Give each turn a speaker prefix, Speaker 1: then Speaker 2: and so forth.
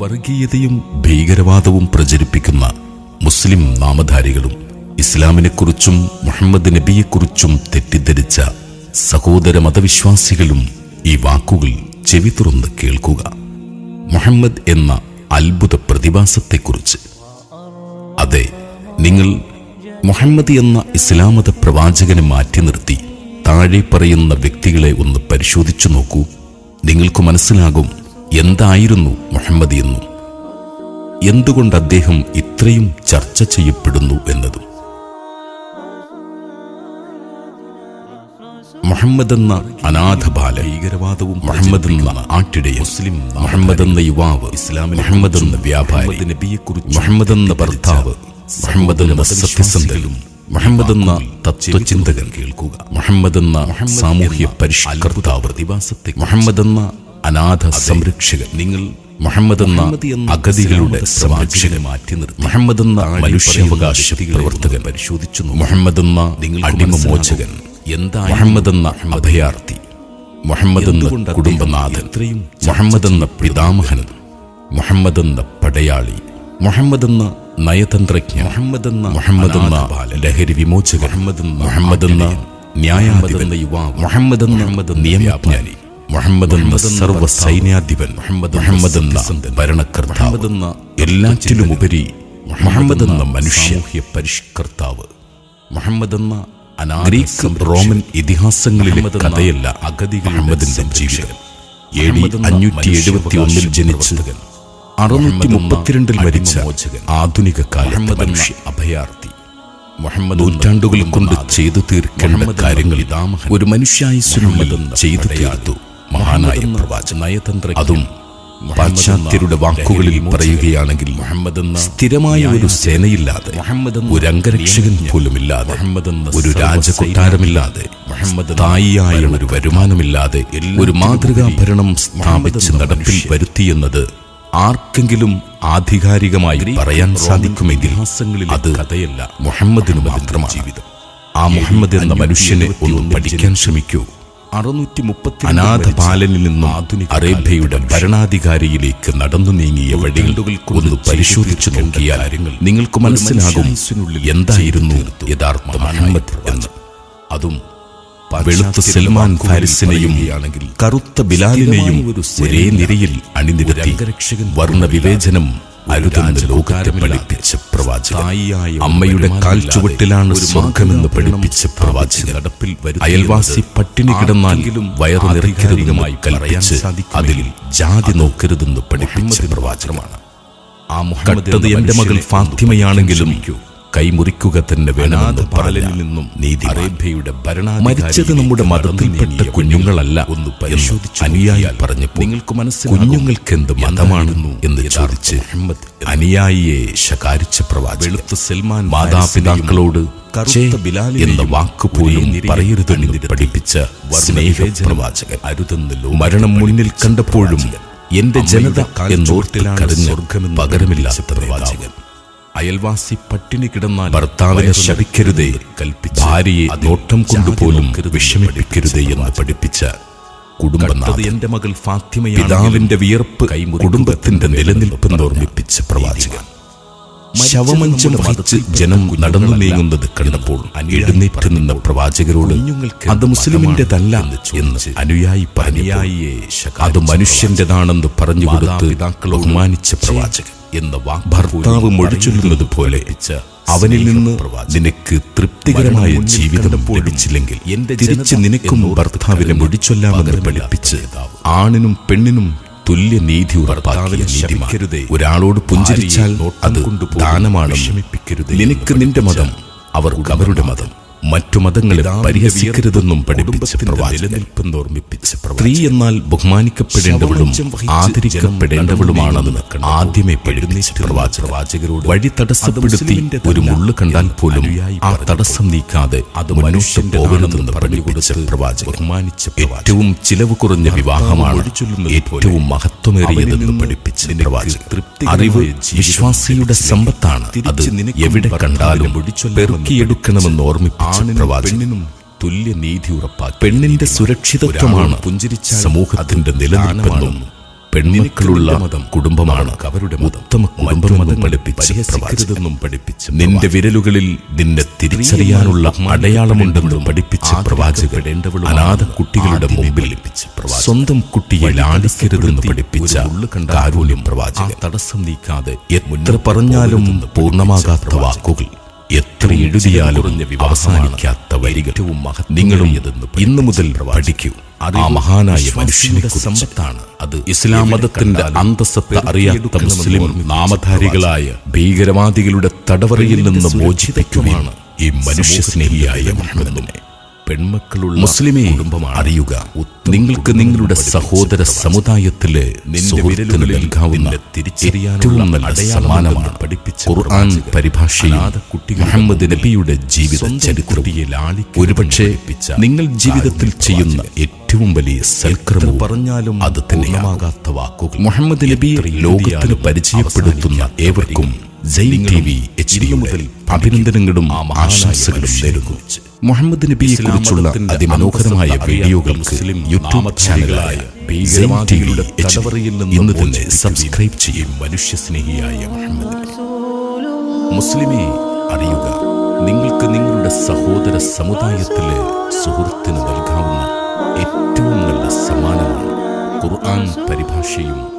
Speaker 1: വർഗീയതയും ഭീകരവാദവും പ്രചരിപ്പിക്കുന്ന മുസ്ലിം നാമധാരികളും ഇസ്ലാമിനെക്കുറിച്ചും മുഹമ്മദ് നബിയെക്കുറിച്ചും തെറ്റിദ്ധരിച്ച സഹോദര മതവിശ്വാസികളും ഈ വാക്കുകൾ ചെവി തുറന്ന് കേൾക്കുക. മുഹമ്മദ് എന്ന അത്ഭുത പ്രതിഭാസത്തെക്കുറിച്ച്. അതെ നിങ്ങൾ മുഹമ്മദ് എന്ന ഇസ്ലാമത പ്രവാചകനെ മാറ്റി നിർത്തി താഴെ പറയുന്ന വ്യക്തികളെ ഒന്ന് പരിശോധിച്ചു നോക്കൂ. നിങ്ങൾക്ക് മനസ്സിലാകും എന്തായിരുന്നു മുഹമ്മദ് എന്നും എന്തുകൊണ്ട് അദ്ദേഹം ഇത്രയും ചർച്ച ചെയ്യപ്പെടുന്നു എന്നതും മുഹമ്മദ് എന്ന അനാഥ ബാല ഭീകരവാദവും മുഹമ്മദ് എന്ന ആട്ടിടയ മുസ്ലിം മുഹമ്മദ് എന്ന യുവാവ് ഇസ്ലാം മുഹമ്മദ് എന്ന വ്യാപാരി നബിയെക്കുറിച്ച് മുഹമ്മദ് എന്ന ഭർത്താവ് മുഹമ്മദ് എന്ന സത്യസന്ധനും മുഹമ്മദ് എന്ന തത്വചിന്തകൻ കേൾക്കുക മുഹമ്മദ് എന്ന സാമൂഹ്യ പരിഷ്കർത്താവ് പ്രതിഭാസത്തെ മുഹമ്മദ് എന്ന അനാഥ സംരക്ഷകൻ നിങ്ങൾ മുഹമ്മദ് എന്ന അഗതികളുടെ സംരക്ഷകനെ മാറ്റി നിർത്തി മുഹമ്മദ് എന്ന മനുഷ്യാവകാശ പ്രവർത്തകൻ പരിശോധിച്ചു മുഹമ്മദ് എന്ന അടിമമോചകൻ എന്താ മുഹമ്മദ് എന്ന അഭയാർത്ഥി മുഹമ്മദ് എന്ന കുടുംബനാഥൻ മുഹമ്മദ് എന്ന പിതാമഹൻ മുഹമ്മദ് എന്ന പടയാളി മുഹമ്മദ് എന്ന നയതന്ത്രജ്ഞ മുഹമ്മദ് എന്ന മുഹമ്മദ് എന്ന ലഹരി വിമോചകൻ മുഹമ്മദ് മുഹമ്മദ് എന്ന ന്യായാധിപൻ യുവാവ് മുഹമ്മദ് എന്ന നിയമജ്ഞാനി മുഹമ്മദ് എന്ന സർവ സൈന്യാധിപൻ മുഹമ്മദ് എന്ന ഭരണകർത്താവ് എന്ന എല്ലാറ്റിലുമുപരി മുഹമ്മദ് എന്ന മനുഷ്യ പരിഷ്കർത്താവ് മുഹമ്മദ് എന്ന ഗ്രീക്ക് റോമൻ ഇതിഹാസങ്ങളിലെ കഥയല്ല അഗതികൾ മുഹമ്മദിന്റെ ജീവിതം. എ ഡി അഞ്ഞൂറ്റി എഴുപത്തി ഒന്നിൽ ജനിച്ച അറുന്നൂറ്റി മുപ്പത്തിരണ്ടിൽ മരിച്ച ആധുനിക കാലത്തെ മനുഷ്യ. അഭയാർത്ഥി മുഹമ്മദ് നൂറ്റാണ്ടുകൾ കൊണ്ട് ചെയ്തു തീർക്കേണ്ട കാര്യങ്ങൾ ഒരു മനുഷ്യായുസിനുള്ളിൽ ചെയ്തു തീർത്തു. മഹാനായ പ്രവാചക നയതന്ത്ര അതും പാശ്ചാത്യരുടെ വാക്കുകളിൽ പറയുകയാണെങ്കിൽ മുഹമ്മദ് എന്ന സ്ഥിരമായ ഒരു സേനയില്ലാതെ മുഹമ്മദ് ഒരു അംഗരക്ഷകൻ പോലുമില്ലാതെ മുഹമ്മദ് എന്ന ഒരു രാജകൊട്ടാരമില്ലാതെ മുഹമ്മദ് തായിയായ ഒരു വരുമാനമില്ലാതെ ഒരു മാതൃകാ ഭരണം സ്ഥാപിച്ച് നടപ്പിൽ വരുത്തിയെന്നത് ആർക്കെങ്കിലും ആധികാരികമായി പറയാൻ സാധിക്കുമെങ്കിൽ അത് കഥയല്ല. മുഹമ്മദിന് മാത്രമാണ് ജീവിതം. ആ മുഹമ്മദ് എന്ന മനുഷ്യനെ ഒന്ന് പഠിക്കാൻ ശ്രമിക്കൂ. അറുന്നൂറ്റി മുപ്പത്തി അനാഥ ബാലനിൽ നിന്നും അറേബ്യയുടെ ഭരണാധികാരിയിലേക്ക് നടന്നു നീങ്ങിയ വഴികൾ ഒന്ന് പരിശോധിച്ചു നോക്കിയാൽ നിങ്ങൾക്ക് മനസ്സിലാകും എന്തായിരുന്നു യഥാർത്ഥ മുഹമ്മദ് എന്ന്. അതും വെളുത്ത സൽമാൻ ഫാരിസിനെയും കറുത്ത ബിലാലിനെയും ഒരേ നിരയിൽ അണിനിരത്തി. വർണ വിവേചനം അരുതെന്ന് ലോകാരം പഠിപ്പിച്ച പ്രവാചകൻ. അമ്മയുടെ കാൽ ചുവട്ടിലാണ് സ്വർഗമെന്ന് പഠിപ്പിച്ച പ്രവാചകൻ. അയൽവാസി പട്ടിണി കിടന്നാലും വയറ് നിറയ്ക്കരുതുമായി കൽപ്പിച്ച് അതിൽ ജാതി നോക്കരുതെന്ന് പഠിപ്പിച്ച പ്രവാചകമാണ് ആ മുഹമ്മദ് എന്റെ മകൾ ഫാത്തിമയാണെങ്കിലും കൈമുറിക്കുക തന്നെ വേണമെന്ന് പാലനിൽ നിന്നും നീതി അറേബ്യയുടെ മരിച്ചത് നമ്മുടെ മതത്തിൽപ്പെട്ട കുഞ്ഞുങ്ങളല്ല ഒന്ന് പരിശോധിച്ച് അനുയായി പറഞ്ഞപ്പോൾ നിങ്ങൾക്ക് മനസ്സിൽ കുഞ്ഞുങ്ങൾക്ക് എന്ത് മതമാണെന്നു എന്ന് ചോദിച്ച് അനുയായിയെ ശകാരിച്ച പ്രവാചകൻ വെളുത്ത സൽമാൻ മാതാപിതാക്കളോട് എന്ന വാക്ക് പോലും പറയരുതെന്ന് പഠിപ്പിച്ച സ്നേഹ പ്രവാചകൻ അരുതെന്നല്ലോ മരണം മുന്നിൽ കണ്ടപ്പോഴും എന്റെ ജനത എന്നോർത്തിലാണ് സ്വർഗമെന്ന് പകരമില്ലാത്ത പ്രവാചകൻ. അയൽവാസി പട്ടിണി കിടന്നാൽ ഭർത്താവിനെ ശപിക്കരുതേ. കൽപ്പിച്ച ഭാര്യയെ നോട്ടം കൊണ്ടുപോലും വിഷമിപ്പിക്കരുതേ എന്ന് പഠിപ്പിച്ച കുടുംബനാഥ എന്റെ മകൾ ഫാത്തിമ പിതാവിന്റെ വിയർപ്പ് കുടുംബത്തിന്റെ നിലനിൽപ്പെന്ന് ഓർമ്മിപ്പിച്ച പ്രവാചകൻ. ശവമഞ്ചം വഹിച്ച് ജനം നടന്നു നീങ്ങുന്നത് കണ്ടപ്പോൾ എഴുന്നേറ്റ് നിന്ന പ്രവാചകരോട് അത് മുസ്ലിമിന്റെതല്ല എന്ന് അനുയായി പറഞ്ഞു അത് മനുഷ്യന്റേതാണെന്ന് പറഞ്ഞു കൊടുത്ത് ബഹുമാനിച്ച പ്രവാചകൻ. എന്ന ഭർത്താവ് മൊഴിച്ചൊല്ലുന്നത് പോലെ അവനിൽ നിന്ന് നിനക്ക് തൃപ്തികരമായ ജീവിതം ലഭിച്ചില്ലെങ്കിൽ തിരിച്ച് നിനക്കും ഭർത്താവിനെ മൊഴിച്ചൊല്ലാമെന്ന് പഠിപ്പിച്ച് ആണിനും പെണ്ണിനും തുല്യ നീതി ഉറപ്പാക്കിയ നീതിമാൻ. ഒരാളോട് പുഞ്ചരിച്ചാൽ അത് ദാനമാണ് നിനക്ക് നിന്റെ മതം അവർ അവരുടെ മതം. മറ്റു മതങ്ങളെ പരിഹസിക്കരുതെന്നും പഠിപ്പിച്ച നിലനിൽപ്പെന്നോർമ്മിപ്പിച്ച സ്ത്രീ എന്നാൽ ബഹുമാനിക്കപ്പെടേണ്ടവളും ആദരിക്കപ്പെടേണ്ടവളുമാണെന്ന് ആദ്യമേ പഠിപ്പിച്ച പ്രവാചകരോട് വഴി തടസ്സപ്പെടുത്തി ഒരു മുള്ളു കണ്ടാൽ പോലും ആ തടസ്സം നീക്കാതെ അത് മനുഷ്യൻ പോകണമെന്ന് കൊടുത്ത പ്രവാചകൻ ബഹുമാനിച്ച ഏറ്റവും ചിലവ് കുറഞ്ഞ വിവാഹമാണ് ഏറ്റവും മഹത്വമേറിയതെന്ന് പഠിപ്പിച്ച പ്രവാചകൻ. അറിവ് വിശ്വാസിയുടെ സമ്പത്താണ് അത് എവിടെ കണ്ടാലും പെറുക്കിയെടുക്കണമെന്ന് ഓർമ്മിപ്പിച്ച പ്രവാചകനും തുല്യ നീതി ഉറപ്പാക്കി. പെണ്ണിന്റെ സുരക്ഷിതത്വമാണ് പുഞ്ചിരിച്ച സമൂഹത്തിന്റെ നിലനിൽപ്പെന്നും പെൺമക്കളുള്ള മതം കുടുംബമാണ് അവരുടെ ഉത്തമ കുടുംബമെന്നും പഠിപ്പിച്ച് പ്രവാചകനും പഠിപ്പിച്ച് നിന്റെ വിരലുകളിൽ നിന്നെ തിരിച്ചറിയാനുള്ള അടയാളമുണ്ടെന്നും പഠിപ്പിച്ച പ്രവാചകർ അനാഥ കുട്ടികളുടെ മുമ്പിൽ സ്വന്തം കുട്ടിയെ ലാളിക്കരുതെന്ന് പഠിപ്പിച്ച കാരുണ്യം പ്രവാചകൻ. തടസ്സം നീക്കാതെ എത്ര പറഞ്ഞാലും പൂർണമാകാത്ത വാക്കുകൾ. എത്ര എഴുതിയാലും അവസാനിക്കാത്ത വരികറ്റവും നിങ്ങളും ഇന്നു മുതൽ പഠിക്കൂ. ആ മഹാനായ മനുഷ്യന്റെ സമ്പത്താണ്. അത് ഇസ്ലാം മതത്തിന്റെ അന്തസ്സത്ത് അറിയാത്ത മുസ്ലിം നാമധാരികളായ ഭീകരവാദികളുടെ തടവറയിൽ നിന്ന് മോചിപ്പിക്കുകയാണ് ഈ മനുഷ്യസ്നേഹിയായ മുഹമ്മദിനെ. പെൺമക്കളുള്ള മുസ്ലിമെ അറിയുക നിങ്ങൾക്ക് നിങ്ങളുടെ സഹോദര സമുദായത്തിലെ സുഹൃത്തിന് നൽകാവുന്ന ഏറ്റവും നല്ല സമ്മാനമാണ് ഖുർആൻ പരിഭാഷയും മുഹമ്മദ് നബിയുടെ ജീവിത ചരിത്രവും ഒരുപക്ഷെ നിങ്ങൾ ജീവിതത്തിൽ ചെയ്യുന്ന ഏറ്റവും വലിയ സൽക്രമം പറഞ്ഞാലും അത് തന്നെയാകാത്ത വാക്കുകൾ മുഹമ്മദ് നബി ലോകത്തിന് പരിചയപ്പെടുത്തുന്ന ഏവർക്കും ജയ് ടി വി ഡി മുതൽ അഭിനന്ദനങ്ങളും ആശംസകളും നേരുന്നു. മുഹമ്മദ് നബിയെ കുറിച്ചുള്ള അതിമനോഹരമായ വീഡിയോകൾക്ക് യൂട്യൂബ് ചാനലായ ഇന്ന് തന്നെ സബ്സ്ക്രൈബ് ചെയ്യും. മനുഷ്യസ്നേഹിയായ മുഹമ്മദ്. മുസ്ലിമെ അറിയുക നിങ്ങൾക്ക് നിങ്ങളുടെ സഹോദര സമുദായത്തിലെ സുഹൃത്തിന് നൽകാവുന്ന ഏറ്റവും നല്ല സമ്മാനമാണ് ഖുർആൻ പരിഭാഷയും